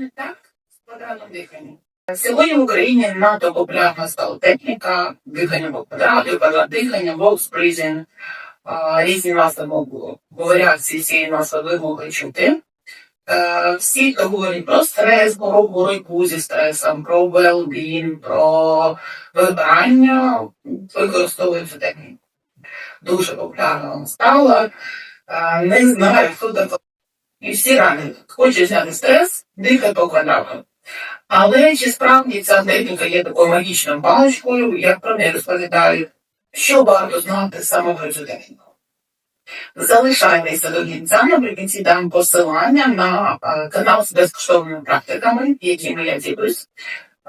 Так, складано дихання. Сьогодні в Україні надто популярна стала техніка дихання по квадрату, квадрат дихання, box breathing. Різні назви мов- говорять всі ці назви ви могли чути. Е, Всі говорять про стрес, про боротьбу зі стресом, про well-being, про вибирання, використовують цю техніку. Дуже популярна вона стала. Е, Не знаю, хто так. І всі радять, хочеш зняти стрес, дихай по. Але чи справді ця техніка є такою магічною паличкою, як про неї розповідають, що варто знати саме про цю техніку? Залишайтеся до кінця, наприкінці дам посилання на е, канал з безкоштовними практиками, якими я ділюсь.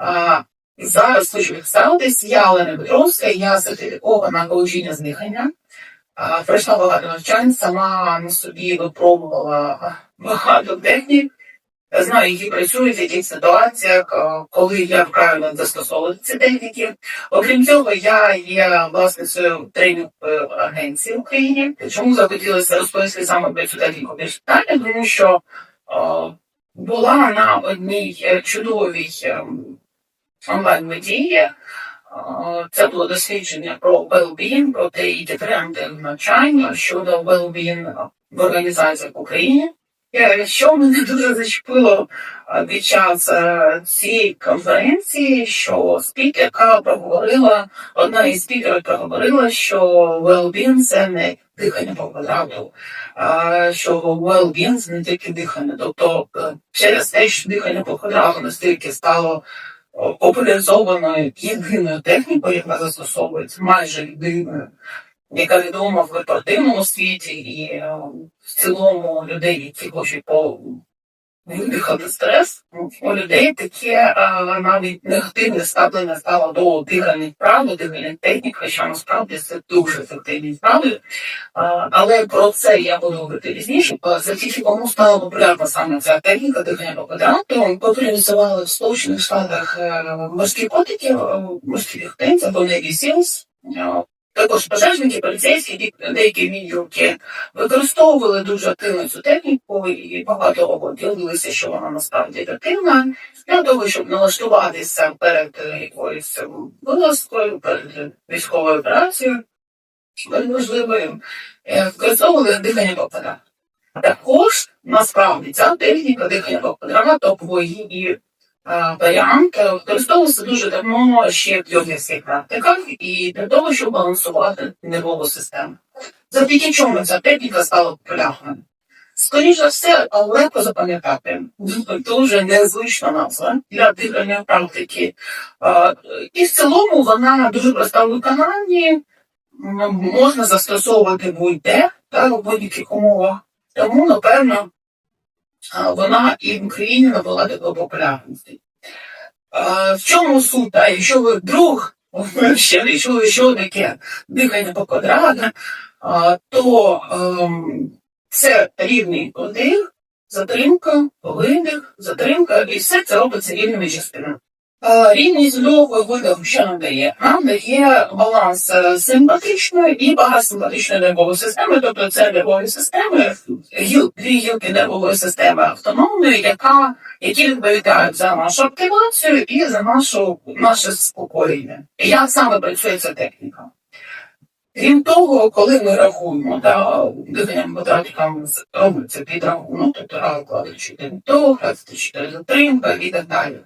Е, Зараз хочу представитись, я Олена Петровська, я сертифікована коучення з дихання. Е, Пройшла багато навчань, сама на собі випробувала багато технік. Я знаю, які працюють в яких ситуаціях, е, коли як правильно застосовувати ці техніки. Окрім цього, я є власницею тренінгової агенції в Україні. Чому захотілося розповісти саме про цю техніку більш детально? Тому що е, була на одній е, чудовій е, онлайн-медії. Це було дослідження про well-being, про те і тренди навчання щодо well-being в організаціях в Україні. Е, Що мене дуже зачепило е, під час е, цієї конференції, що спікерка проговорила, одна із спікерів проговорила, що well-being – це не дихання по квадрату, що well-being – це не тільки дихання. Тобто через те, що дихання по квадрату настільки стало популяризованою єдиною технікою, яка застосовується майже єдиною, яка відома в корпоративному світі і е, в цілому людей, які хочуть по видихати стрес, у людей таке е, навіть негативне ставлення стало до дихальних прав, до дихальних технік, хоча насправді це дуже ефективні справи. Е, Але про це я буду говорити пізніше. Завдяки кому стала популярна саме ця техніка дихання по квадрату. Популяризували в Сполучених Штатах е, морські котики, е, морські ліхтинці або Navy Seals. Також пожежники, поліцейські, деякі відділки використовували дуже активно цю техніку, і багато ділилися, що вона насправді ефективна, для того, щоб налаштуватися перед е, якоюсь е, вилазкою, перед військовою операцією, перед важливою, е, використовували дихання по квадрату. Також насправді ця техніка дихання по квадрату, або її варіант е, використовувався дуже давно ще в йогівських практиках і для того, щоб балансувати нервову систему. Завдяки чому ця техніка стала популярною? Скоріше за все, легко запам'ятати. Дуже незвична назва для дихальної практики. Е, І в цілому вона дуже проста в виконанні, можна застосовувати будь-де та в будь-яких умовах. Тому, напевно, вона і в Україні набула такої популярності. В чому суть? А якщо ви вдруг ще не що таке дихання по квадрату, то ем, це рівний одих, затримка, видих, затримка, і все це робиться рівними частинами. Е, Рівність вдоху видоху що нам дає? Нам дає баланс е, симпатичної і парасимпатичної нервової системи, тобто це нервові системи, дві гілки нервової системи автономної, яка, які відповідають за нашу активацію і за нашу, наше спокоєння. Як саме працює ця техніка? Крім того, коли ми рахуємо, та диханням квадратикам робиться підрахунок, тобто раз, кладе 4 вдох, раз, 4 затримка і так далі.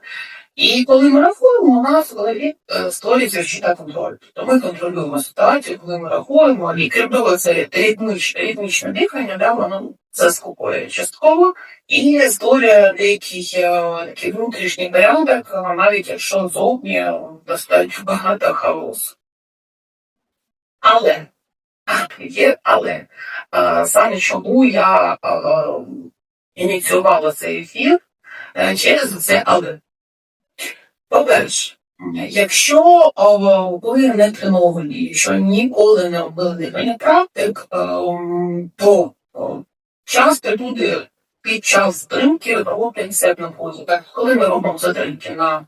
І коли ми рахуємо, у нас в голові е, створюється щита контроль. Тобто ми контролюємо ситуацію, коли ми рахуємо, і крім того, це ритмічне, ритмічне дихання, да, воно заспокоює частково і створює деякий е, такий внутрішній порядок, е, навіть якщо зовні достатньо багато хаосу. Але є але саме чому я ініціювала цей ефір через це але. По-перше, якщо ви не треновані, що ніколи не дихальний практик, е, то часто люди під час затримки роблять себе на позу. Так, коли ми робимо затримки на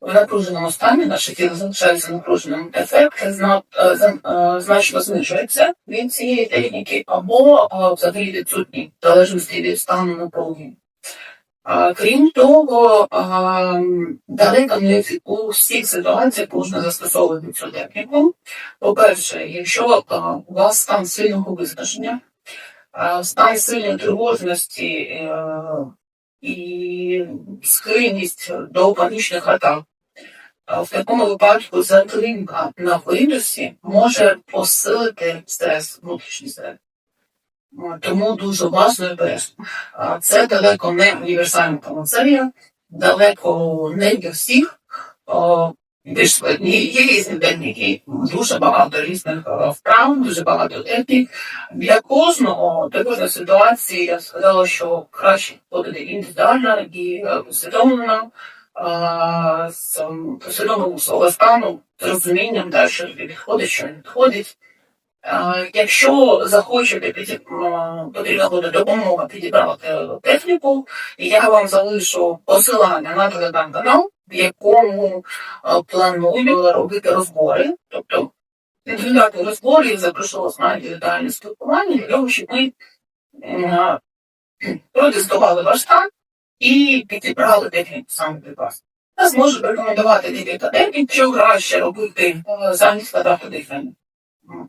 в напруженому стані, наше тіло залишається напруженим, ефект е, е, значно знижується від цієї техніки, або взагалі відсутній, залежності від стану напруги. Крім того, далеко не у всіх ситуаціях можна застосовувати цю техніку. По-перше, якщо у вас стан сильного виснаження, стан сильної тривожності е, і схильність до панічних атак, в такому випадку затримка на вирусі може посилити стрес, внутрішній стрес. Тому дуже важливо і Це далеко не універсальна панацея, далеко не для всіх. Є різні техніки, дуже багато різних е, вправ, дуже багато технік. Для кожного, кожної ситуації я сказала, що краще подати індивідуально і е, усвідомлено, з усвідомленням свого стану, з розумінням, що тобі підходить, що не підходить. Е, Якщо захочете потрібна буде допомога підібрати техніку, я вам залишу посилання на телеграм-канал, в якому е, планую робити розбори. Тобто індивідуальні розбори, я запрошу вас на індивідуальне спілкування, для того, щоб ми протестували ваш стан і підібрали техніку саме для вас. Я зможу рекомендувати декілька технік, що краще робити е, замість квадрату дихання.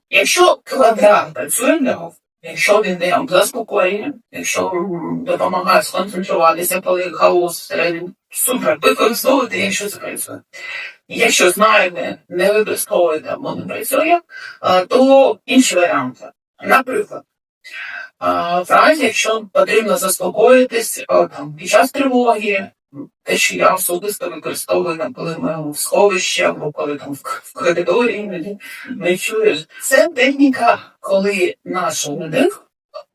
Якщо квадрат працює для якщо він вам заспокоєння, якщо допомагає сконцентруватися, коли хаос всередині, супер, використовуйте, якщо це працює. Якщо знаєте, не використовуєте або не працює, то інші варіанти. Наприклад, в якщо потрібно заспокоїтись там, під час тривоги, те, що я особисто використовую, коли ми в сховищі або коли там в, коридорі іноді не чуєш. Це техніка, коли наш вдих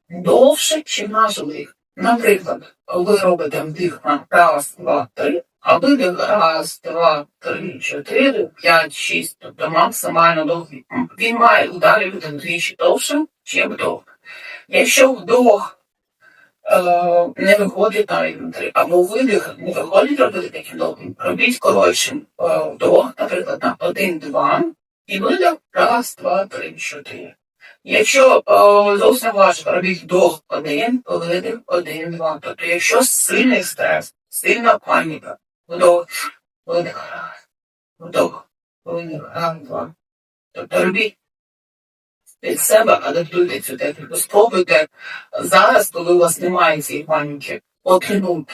довше, ніж наш вдих. Наприклад, ви робите вдих на раз, два, три, а видих раз, два, три, чотири, п'ять, шість, тобто максимально довгий. Він має ударити вдвічі довше, ніж вдох. Якщо вдох не виходить на три, або видих не виходить робити таким довгим, робіть коротшим е, вдох, наприклад, на один, два, і видих раз, два, три, чотири. Якщо е, зовсім важко, робіть вдох один, видих один, два. Тобто, якщо сильний стрес, сильна паніка, вдох, видих раз, вдох, видих раз, два. Тобто робіть від себе адаптуйте цю техніку. Спробуйте зараз, коли у вас немає цієї паніки, отринути,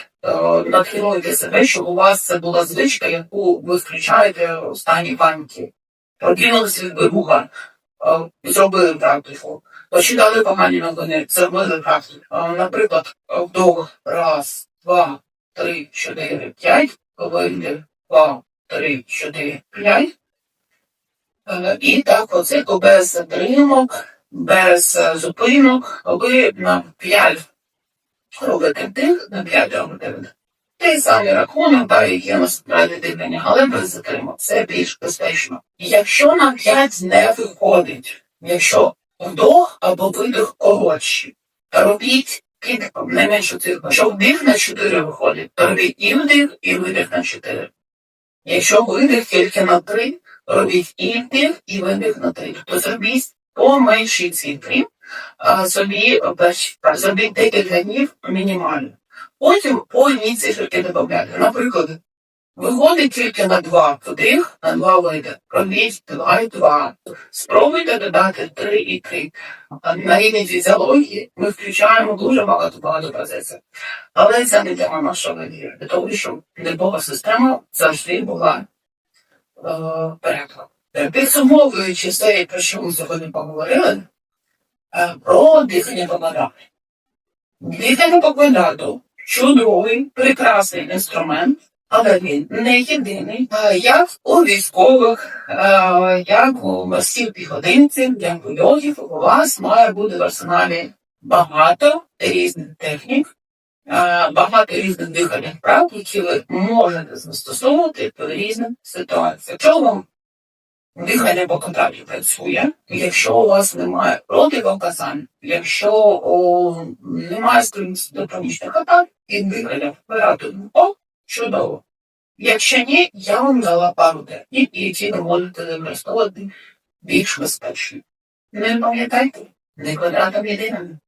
натренуйте себе, щоб у вас це була звичка, яку ви включаєте у стані паніки. Прокинулися від е, зробили практику. Почитали погані новини, зробили практику. Е, Наприклад, вдох, раз, два, три, чотири, п'ять, видих, два, три, чотири, п'ять. Е, І так, оце без затримок, без е, зупинок, ви на 5 робите вдих, на 5 робите. Той самий рахунок, та який у нас правильне дихання, але без затримок. Це більш безпечно. Якщо на 5 не виходить, якщо вдох або видих коротші, робіть підком не менше цих. Якщо вдих на 4 виходить, то робіть і вдих, і видих на 4. Якщо видих тільки на 3, робіть і вдих, і видих на 3. Тобто зробіть поменші а собі зробіть декілька днів мінімально. Потім по одній циферки додати. Наприклад, виходить тільки на 2 вдих, на 2 видих. Робіть 2 і 2. Спробуйте додати 3 і 3. На рівні фізіології ми включаємо дуже багато багато процесів. Але це не тема нашого віру. Для того, щоб нервова система завжди була е, порядку. Е, Підсумовуючи все, про що ми сьогодні поговорили, е, про дихання по квадрату. Дихання по квадрату чудовий, прекрасний інструмент, але він не єдиний. Як у військових, як у морських піхотинців, як у йогів, у вас має бути в арсеналі багато різних технік, багато різних дихальних прав, які ви можете застосовувати в різних ситуаціях. Якщо вам дихання по контракту працює, якщо у вас немає противоказань, якщо о, немає склонності до панічних атак, і дихання вперед о, чудово. Якщо ні, я вам дала пару технік, які ви можете використовувати більш безпечно. Не пам'ятайте, не квадратом єдиним.